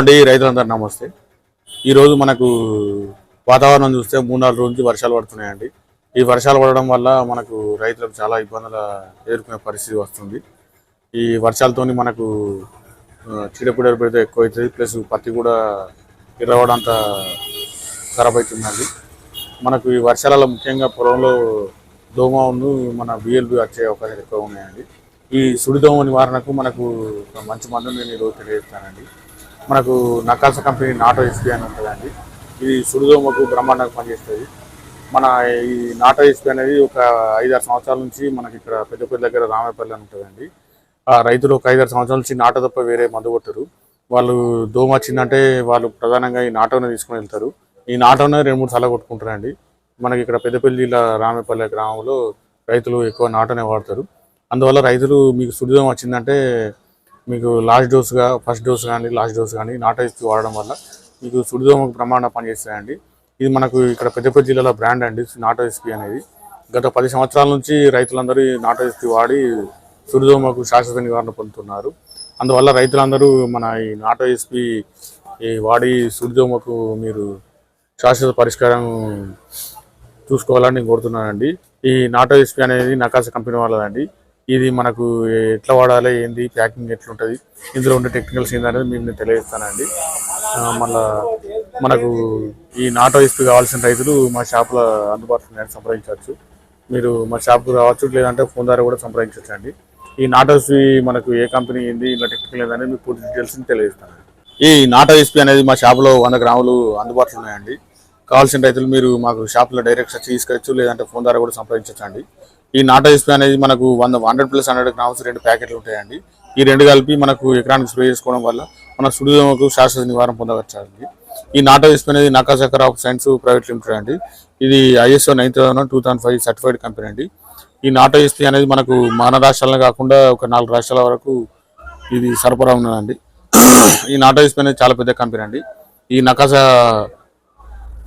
అండి రైతులందరూ నమస్తే. ఈరోజు మనకు వాతావరణం చూస్తే మూడు నాలుగు రోజుల నుంచి వర్షాలు పడుతున్నాయండి. ఈ వర్షాలు పడడం వల్ల మనకు రైతులకు చాలా ఇబ్బందులు ఎదుర్కొనే పరిస్థితి వస్తుంది. ఈ వర్షాలతోని మనకు చీడపీడలు పెడితే ఎక్కువ అవుతుంది ప్లస్ పత్తి కూడా ఇరవడంత ఖరాబ్ అవుతుందండి మనకు ఈ వర్షాలలో ముఖ్యంగా పొలంలో దోమ ఉన్ను మన బిఎల్బి వచ్చే అవకాశాలు ఎక్కువ ఉన్నాయండి. ఈ సుడిదోమ నివారణకు మనకు మంచి మందుని నేను ఈరోజు తెలియజేస్తానండి మనకు నకాల్స కంపెనీ నాటో ఎస్పీ అని ఉంటుందండి. ఇది సుడిదోమకు బ్రహ్మాండంగా పనిచేస్తుంది. మన ఈ నాటో ఎస్పీ అనేది ఒక ఐదారు సంవత్సరాల నుంచి మనకి ఇక్కడ పెద్దపల్లి దగ్గర రామేపల్లి అని ఉంటుందండి. ఆ రైతులు ఒక ఐదారు సంవత్సరాల నుంచి నాటో తప్ప వేరే మందు కొట్టరు. వాళ్ళు దోమ వచ్చిందంటే వాళ్ళు ప్రధానంగా ఈ నాటోనే తీసుకుని వెళ్తారు. ఈ నాటోనే రెండు మూడు సార్లు కొట్టుకుంటారండి. మనకి ఇక్కడ పెద్దపల్లి జిల్లా రామేపల్లి గ్రామంలో రైతులు ఎక్కువ నాటోనే వాడతారు. అందువల్ల రైతులు మీకు సుడిదోమ వచ్చిందంటే మీకు లాస్ట్ డోస్గా ఫస్ట్ డోస్ కానీ లాస్ట్ డోస్ కానీ నాటో వాడడం వల్ల మీకు సుడిదోమకు ప్రమాణం పనిచేస్తాయండి. ఇది మనకు ఇక్కడ పెద్దపల్లి జిల్లాలో బ్రాండ్ అండి నాటో అనేది. గత పది సంవత్సరాల నుంచి రైతులందరూ ఈ నాటో వాడి సుడిదోమకు శాశ్వత నివారణ పొందుతున్నారు. అందువల్ల రైతులందరూ మన ఈ నాటో ఎస్పీ ఈ వాడి సుడిదోమకు మీరు శాశ్వత పరిష్కారం చూసుకోవాలని నేను కోరుతున్నానండి. ఈ నాటో ఎస్పీ అనేది నకాశ కంపెనీ వాళ్ళదండి. ఇది మనకు ఎట్లా వాడాలి ఏంది ప్యాకింగ్ ఎట్లుంటుంది ఇందులో ఉండే టెక్నికల్స్ ఏంటనేది మీకు నేను తెలియజేస్తానండి. మళ్ళా మనకు ఈ నాటో ఎస్పీ కావాల్సిన రైతులు మా షాప్లో అందుబాటులో సంప్రదించవచ్చు. మీరు మా షాప్కు రావచ్చు లేదంటే ఫోన్ ద్వారా కూడా సంప్రదించవచ్చు అండి. ఈ నాటో ఎస్పీ మనకు ఏ కంపెనీ ఏంది ఇలా టెక్నికల్ ఏందనేది మీకు పూర్తి డీటెయిల్స్ తెలియజేస్తాను ఈ నాటో ఇస్పి అనేది మా షాప్లో వంద గ్రాములు అందుబాటులో ఉన్నాయండి. కావాల్సిన రైతులు మీరు మాకు షాప్లో డైరెక్ట్ వచ్చి తీసుకోవచ్చు లేదంటే ఫోన్ ద్వారా కూడా సంప్రదించవచ్చు అండి. ఈ నాటో ఎస్పీ అనేది మనకు వంద హండ్రెడ్ ప్లస్ హండ్రెడ్ గ్రామ్స్ రెండు ప్యాకెట్లు ఉంటాయండి. ఈ రెండు కలిపి మనకు ఎకరానికి స్ప్రే చేసుకోవడం వల్ల మన సుడిదోమకు శాశ్వత నివారణ పొందవచ్చండి ఈ నాటో ఎస్పీ అనేది నకాసకర్ ఆఫ్ సైన్స్ ప్రైవేట్ లిమిటెడ్ అండి. ఇది ISO nine thousand two thousand five certified company అండి. ఈ నాటో ఎస్పీ అనేది మనకు మన రాష్ట్రాలనే కాకుండా ఒక నాలుగు రాష్ట్రాల వరకు ఇది సరఫరా ఉన్నదండి. ఈ నాటో ఎస్పీ అనేది చాలా పెద్ద కంపెనీ అండి. ఈ నకాసా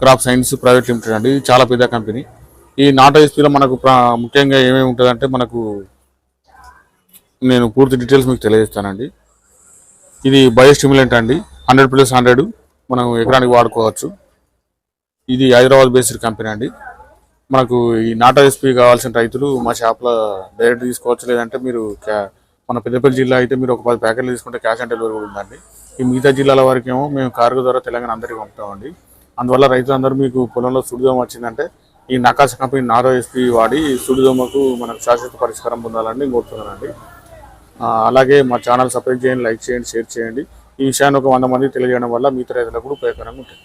క్రాప్ సైన్స్ ప్రైవేట్ లిమిటెడ్ అండి. ఇది చాలా పెద్ద కంపెనీ. ఈ నాటో ఎస్పీలో మనకు ముఖ్యంగా ఏమేమి ఉంటుందంటే మనకు నేను పూర్తి డీటెయిల్స్ మీకు తెలియజేస్తానండి. ఇది బయోస్టిమ్యులెంట్ అండి. హండ్రెడ్ ప్లస్ హండ్రెడ్ మనం ఎకరానికి వాడుకోవచ్చు. ఇది హైదరాబాద్ బేస్డ్ కంపెనీ అండి. మనకు ఈ నాటో ఎస్పీ కావాల్సిన రైతులు మా షాప్లో డైరెక్ట్ తీసుకోవచ్చు. లేదంటే మీరు క్యా- మన పెద్దపల్లి జిల్లా అయితే మీరు ఒక పది ప్యాకెట్లు తీసుకుంటే క్యాష్ ఆన్ డెలివరీ కూడా ఉందండి. ఈ మిగతా జిల్లాల వరకేమో మేము కార్గో ద్వారా తెలంగాణ అందరికీ పంపుతామండి. అందువల్ల రైతులందరూ మీకు పొలంలో సుడిదోమ వచ్చిందంటే ఈ నకాశ కంపెనీ నారో ఎస్పీ వాడి సుడిదోమకు మనకు శాశ్వత పరిష్కారం పొందాలని కోరుతున్నానండి. అలాగే మా ఛానల్ సబ్స్క్రైబ్ చేయండి లైక్ చేయండి షేర్ చేయండి. ఈ విషయాన్ని ఒక వంద మంది తెలియజేయడం వల్ల మిగతా రైతులకు కూడా ఉపయోగకరంగా ఉంటుంది.